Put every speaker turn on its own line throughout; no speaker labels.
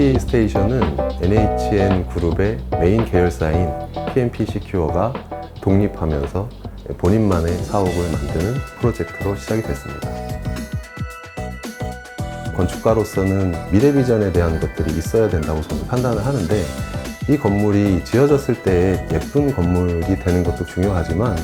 PMP 스테이션은 NHN 그룹의 메인 계열사인 PMP 시큐어가 독립하면서 본인만의 사업을 만드는 프로젝트로 시작이 됐습니다. 건축가로서는 미래 비전에 대한 것들이 있어야 된다고 저는 판단을 하는데 이 건물이 지어졌을 때 예쁜 건물이 되는 것도 중요하지만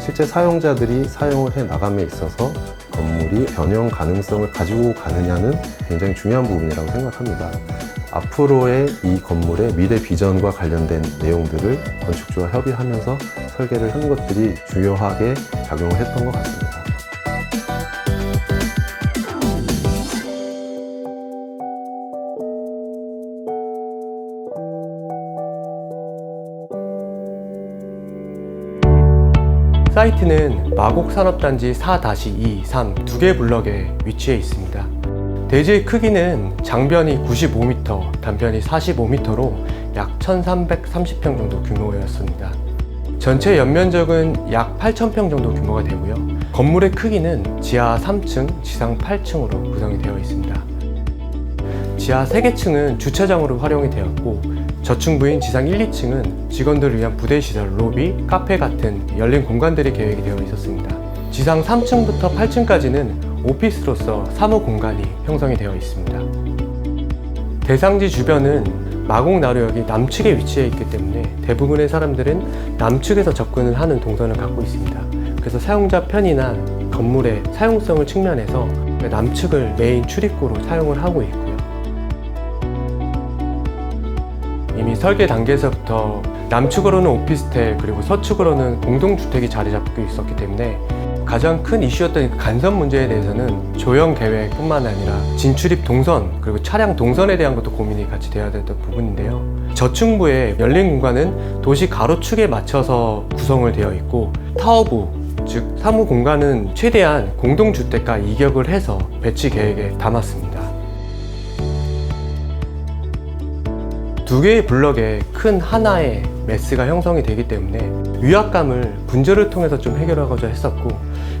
실제 사용자들이 사용을 해 나감에 있어서 건물이 변형 가능성을 가지고 가느냐는 굉장히 중요한 부분이라고 생각합니다. 앞으로의 이 건물의 미래 비전과 관련된 내용들을 건축주와 협의하면서 설계를 한 것들이 중요하게 작용을 했던 것 같습니다.
사이트는 마곡산업단지 4-2, 3 두 개 블럭에 위치해 있습니다. 대지의 크기는 장변이 95m, 단변이 45m로 약 1330평 정도 규모였습니다. 전체 연면적은 약 8000평 정도 규모가 되고요. 건물의 크기는 지하 3층, 지상 8층으로 구성이 되어 있습니다. 지하 3개 층은 주차장으로 활용이 되었고 저층부인 지상 1, 2층은 직원들을 위한 부대 시설, 로비, 카페 같은 열린 공간들이 계획이 되어 있었습니다. 지상 3층부터 8층까지는 오피스로서 사무 공간이 형성이 되어 있습니다. 대상지 주변은 마곡나루역이 남측에 위치해 있기 때문에 대부분의 사람들은 남측에서 접근을 하는 동선을 갖고 있습니다. 그래서 사용자 편의나 건물의 사용성을 측면에서 남측을 메인 출입구로 사용을 하고 있고 이미 설계 단계에서부터 남측으로는 오피스텔 그리고 서측으로는 공동주택이 자리 잡고 있었기 때문에 가장 큰 이슈였던 그 간선 문제에 대해서는 조형 계획뿐만 아니라 진출입 동선 그리고 차량 동선에 대한 것도 고민이 같이 되어야 됐던 부분인데요. 저층부의 열린 공간은 도시 가로축에 맞춰서 구성을 되어 있고 타워부 즉 사무 공간은 최대한 공동주택과 이격을 해서 배치 계획에 담았습니다. 두 개의 블럭에 큰 하나의 매스가 형성이 되기 때문에 위압감을 분절을 통해서 좀 해결하고자 했었고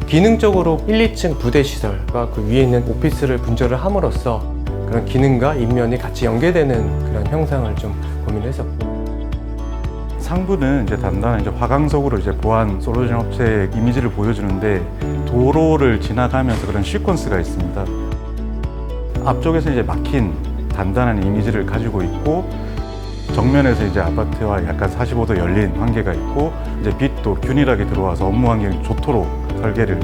기능적으로 1, 2층 부대 시설과 그 위에 있는 오피스를 분절을 함으로써 그런 기능과 인면이 같이 연계되는 그런 형상을 좀 고민했었고
상부는 이제 단단한 이제 화강석으로 이제 보안 솔루션 업체의 이미지를 보여주는데 도로를 지나가면서 그런 시퀀스가 있습니다. 앞쪽에서 이제 막힌 단단한 이미지를 가지고 있고 정면에서 이제 아파트와 약간 45도 열린 관계가 있고 이제 빛도 균일하게 들어와서 업무 환경이 좋도록 설계를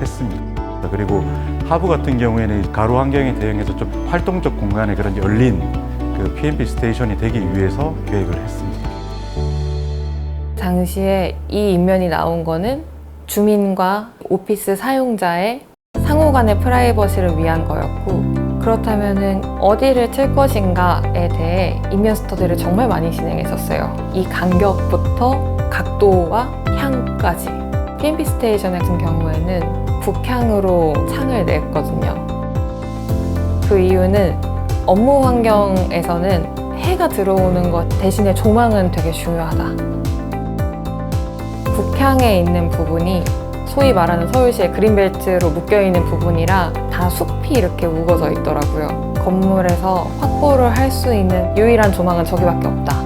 했습니다. 그리고 하부 같은 경우에는 가로 환경에 대응해서 좀 활동적 공간에 그런 열린 그 PMP 스테이션이 되기 위해서 계획을 했습니다.
당시에 이 인면이 나온 거는 주민과 오피스 사용자의 상호 간의 프라이버시를 위한 거였고 그렇다면은 어디를 칠 것인가에 대해 인면 스터디를 정말 많이 진행했었어요. 이 간격부터 각도와 향까지. PMP 스테이션 같은 경우에는 북향으로 창을 냈거든요. 그 이유는 업무 환경에서는 해가 들어오는 것 대신에 조망은 되게 중요하다. 북향에 있는 부분이 소위 말하는 서울시의 그린벨트로 묶여있는 부분이라 다 숲이 이렇게 우거져 있더라고요. 건물에서 확보를 할 수 있는 유일한 조망은 저기밖에 없다.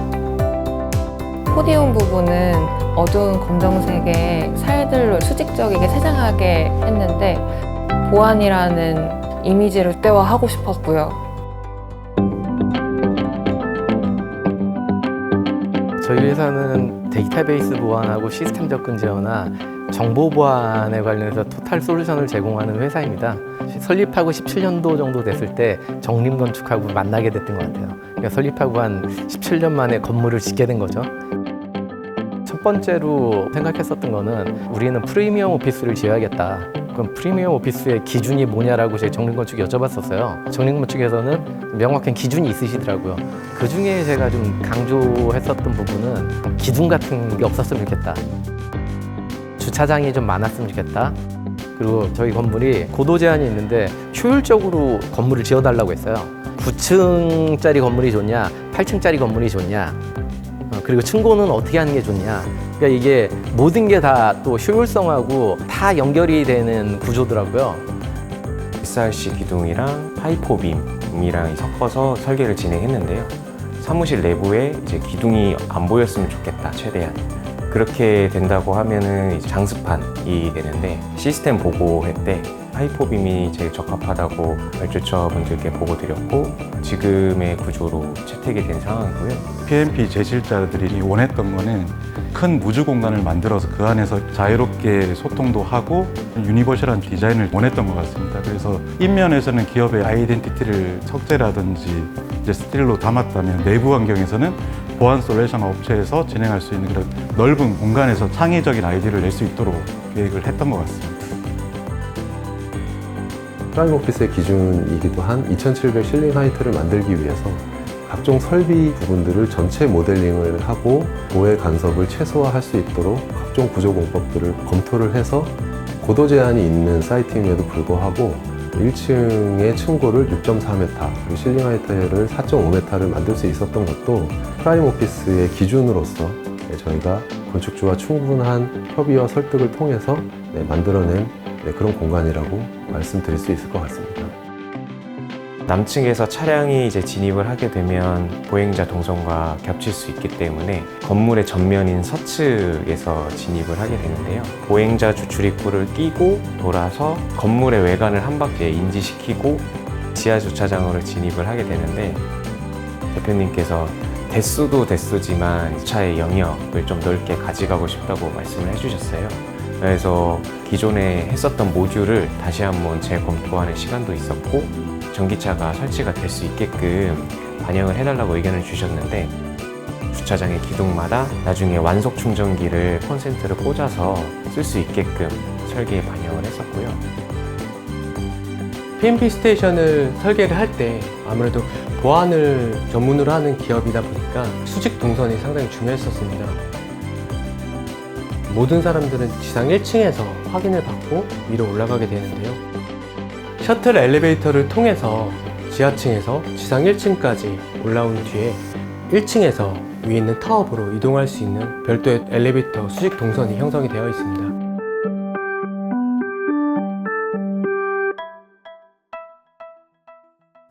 포디움 부분은 어두운 검정색의 살들로 수직적이게 세장하게 했는데 보안이라는 이미지를 극대화하고 싶었고요.
저희 회사는 데이터베이스 보안하고 시스템 접근 제어나 정보 보안에 관련해서 토탈 솔루션을 제공하는 회사입니다. 설립하고 17년도 정도 됐을 때 정림건축하고 만나게 됐던 것 같아요. 그러니까 설립하고 한 17년 만에 건물을 짓게 된 거죠. 첫 번째로 생각했었던 거는 우리는 프리미엄 오피스를 지어야겠다. 그럼 프리미엄 오피스의 기준이 뭐냐라고 제가 정림건축 여쭤봤었어요. 정림건축에서는 명확한 기준이 있으시더라고요. 그 중에 제가 좀 강조했었던 부분은 기둥 같은 게 없었으면 좋겠다. 주차장이 좀 많았으면 좋겠다. 그리고 저희 건물이 고도 제한이 있는데 효율적으로 건물을 지어달라고 했어요. 9층짜리 건물이 좋냐, 8층짜리 건물이 좋냐, 어, 그리고 층고는 어떻게 하는 게 좋냐. 그러니까 이게 모든 게 다 또 효율성하고 다 연결이 되는 구조더라고요.
SRC 기둥이랑 하이포빔 동이랑 섞어서 설계를 진행했는데요. 사무실 내부에 이제 기둥이 안 보였으면 좋겠다, 최대한. 그렇게 된다고 하면은 이제 장스판이 되는데 시스템 보고회 때 하이포빔이 제일 적합하다고 발주처 분들께 보고 드렸고 지금의 구조로 채택이 된 상황이고요.
PMP 제실자들이 원했던 거는 큰 무주 공간을 만들어서 그 안에서 자유롭게 소통도 하고 유니버셜한 디자인을 원했던 것 같습니다. 그래서 인면에서는 기업의 아이덴티티를 석재라든지 스틸로 담았다면 내부 환경에서는 보안 솔루션 업체에서 진행할 수 있는 그런 넓은 공간에서 창의적인 아이디어를 낼 수 있도록 계획을 했던 것 같습니다.
프라임 오피스의 기준이기도 한 2700 실링 하이트를 만들기 위해서 각종 설비 부분들을 전체 모델링을 하고 보혜 간섭을 최소화할 수 있도록 각종 구조 공법들을 검토를 해서 고도 제한이 있는 사이팅에도 불구하고 1층의 층고를 6.4m 그리고 실링 하이트를 4.5m를 만들 수 있었던 것도 프라임 오피스의 기준으로서 네, 저희가 건축주와 충분한 협의와 설득을 통해서 네, 만들어낸 네, 그런 공간이라고 말씀드릴 수 있을 것 같습니다.
남층에서 차량이 이제 진입을 하게 되면 보행자 동선과 겹칠 수 있기 때문에 건물의 전면인 서측에서 진입을 하게 되는데요. 보행자 주출 입구를 끼고 돌아서 건물의 외관을 한 바퀴 인지시키고 지하 주차장으로 진입을 하게 되는데 대표님께서 대수도 대수지만 차의 영역을 좀 넓게 가져가고 싶다고 말씀을 해주셨어요. 그래서 기존에 했었던 모듈을 다시 한번 재검토하는 시간도 있었고 전기차가 설치가 될 수 있게끔 반영을 해달라고 의견을 주셨는데 주차장의 기둥마다 나중에 완속 충전기를 콘센트를 꽂아서 쓸 수 있게끔 설계에 반영을 했었고요.
PMP 스테이션을 설계를 할 때 아무래도 보안을 전문으로 하는 기업이다 보니까 수직 동선이 상당히 중요했었습니다. 모든 사람들은 지상 1층에서 확인을 받고 위로 올라가게 되는데요. 셔틀 엘리베이터를 통해서 지하층에서 지상 1층까지 올라온 뒤에 1층에서 위에 있는 타업으로 이동할 수 있는 별도의 엘리베이터 수직 동선이 형성이 되어 있습니다.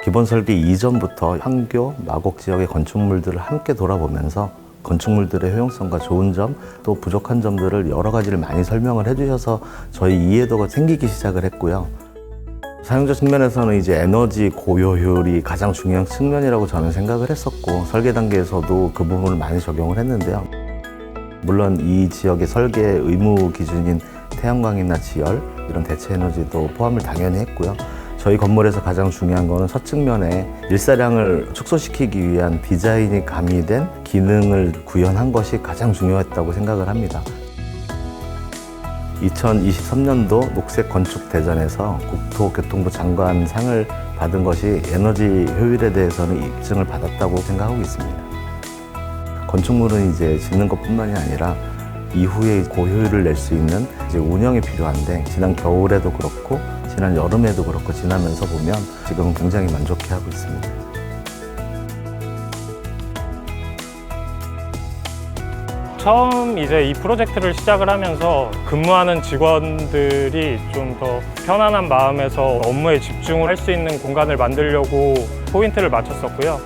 기본 설계 이전부터 황교, 마곡 지역의 건축물들을 함께 돌아보면서 건축물들의 효용성과 좋은 점, 또 부족한 점들을 여러 가지를 많이 설명을 해주셔서 저희 이해도가 생기기 시작을 했고요. 사용자 측면에서는 이제 에너지 고효율이 가장 중요한 측면이라고 저는 생각을 했었고 설계 단계에서도 그 부분을 많이 적용을 했는데요. 물론 이 지역의 설계 의무 기준인 태양광이나 지열 이런 대체 에너지도 포함을 당연히 했고요. 저희 건물에서 가장 중요한 거는 서측면에 일사량을 축소시키기 위한 디자인이 가미된 기능을 구현한 것이 가장 중요했다고 생각을 합니다. 2023년도 녹색 건축 대전에서 국토교통부 장관 상을 받은 것이 에너지 효율에 대해서는 입증을 받았다고 생각하고 있습니다. 건축물은 이제 짓는 것뿐만이 아니라 이후에 고효율을 낼 수 있는 이제 운영이 필요한데 지난 겨울에도 그렇고 지난 여름에도 그렇고 지나면서 보면 지금은 굉장히 만족해 하고 있습니다.
처음 이제 이 프로젝트를 시작을 하면서 근무하는 직원들이 좀 더 편안한 마음에서 업무에 집중을 할 수 있는 공간을 만들려고 포인트를 맞췄었고요.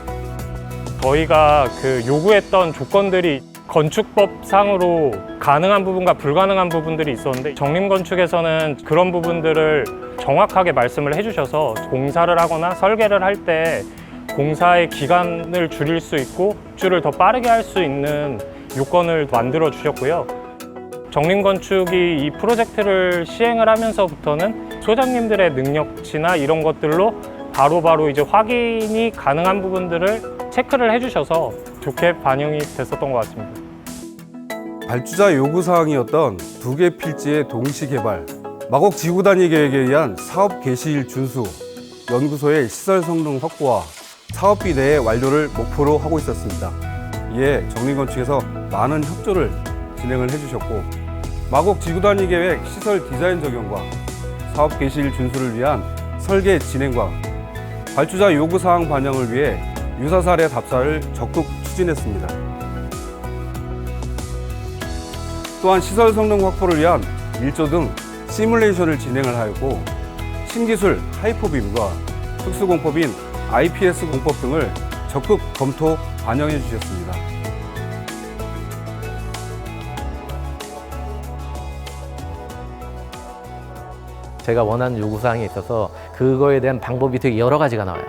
저희가 그 요구했던 조건들이 건축법상으로 가능한 부분과 불가능한 부분들이 있었는데 정림건축에서는 그런 부분들을 정확하게 말씀을 해주셔서 공사를 하거나 설계를 할 때 공사의 기간을 줄일 수 있고 입주를 더 빠르게 할 수 있는 요건을 만들어 주셨고요. 정림건축이 이 프로젝트를 시행을 하면서부터는 소장님들의 능력치나 이런 것들로 바로 바로 이제 확인이 가능한 부분들을 체크를 해주셔서 좋게 반영이 됐었던 것 같습니다.
발주자 요구사항이었던 두 개 필지의 동시 개발, 마곡 지구 단위 계획에 의한 사업 개시일 준수, 연구소의 시설 성능 확보와 사업비 내의 완료를 목표로 하고 있었습니다. 이에 정림건축에서 많은 협조를 진행을 해주셨고 마곡 지구 단위 계획 시설 디자인 적용과 사업 개시일 준수를 위한 설계 진행과 발주자 요구 사항 반영을 위해 유사 사례 답사를 적극 추진했습니다. 또한 시설 성능 확보를 위한 일조 등 시뮬레이션을 진행을 하였고 신기술 하이퍼빔과 특수공법인 IPS 공법 등을 적극 검토 반영해 주셨습니다.
제가 원하는 요구사항이 있어서 그거에 대한 방법이 되게 여러 가지가 나와요.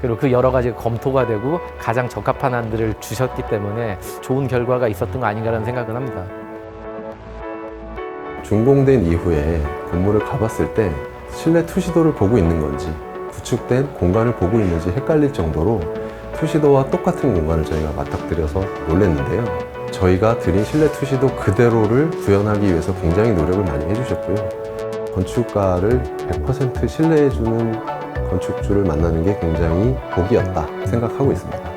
그리고 그 여러 가지 검토가 되고 가장 적합한 안들을 주셨기 때문에 좋은 결과가 있었던 거 아닌가라는 생각은 합니다.
준공된 이후에 건물을 가봤을 때 실내 투시도를 보고 있는 건지 구축된 공간을 보고 있는지 헷갈릴 정도로 투시도와 똑같은 공간을 저희가 맞닥뜨려서 놀랬는데요. 저희가 드린 실내 투시도 그대로를 구현하기 위해서 굉장히 노력을 많이 해주셨고요. 건축가를 100% 신뢰해주는 건축주를 만나는 게 굉장히 복이었다 생각하고 있습니다.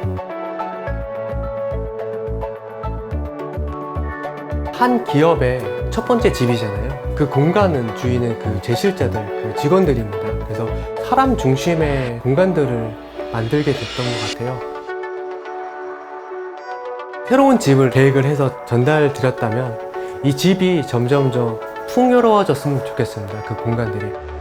한 기업의 첫 번째 집이잖아요. 그 공간은 주인은 그 제실자들, 그 직원들입니다. 그래서 사람 중심의 공간들을 만들게 됐던 것 같아요. 새로운 집을 계획을 해서 전달 드렸다면 이 집이 점점점 풍요로워졌으면 좋겠습니다. 그 공간들이.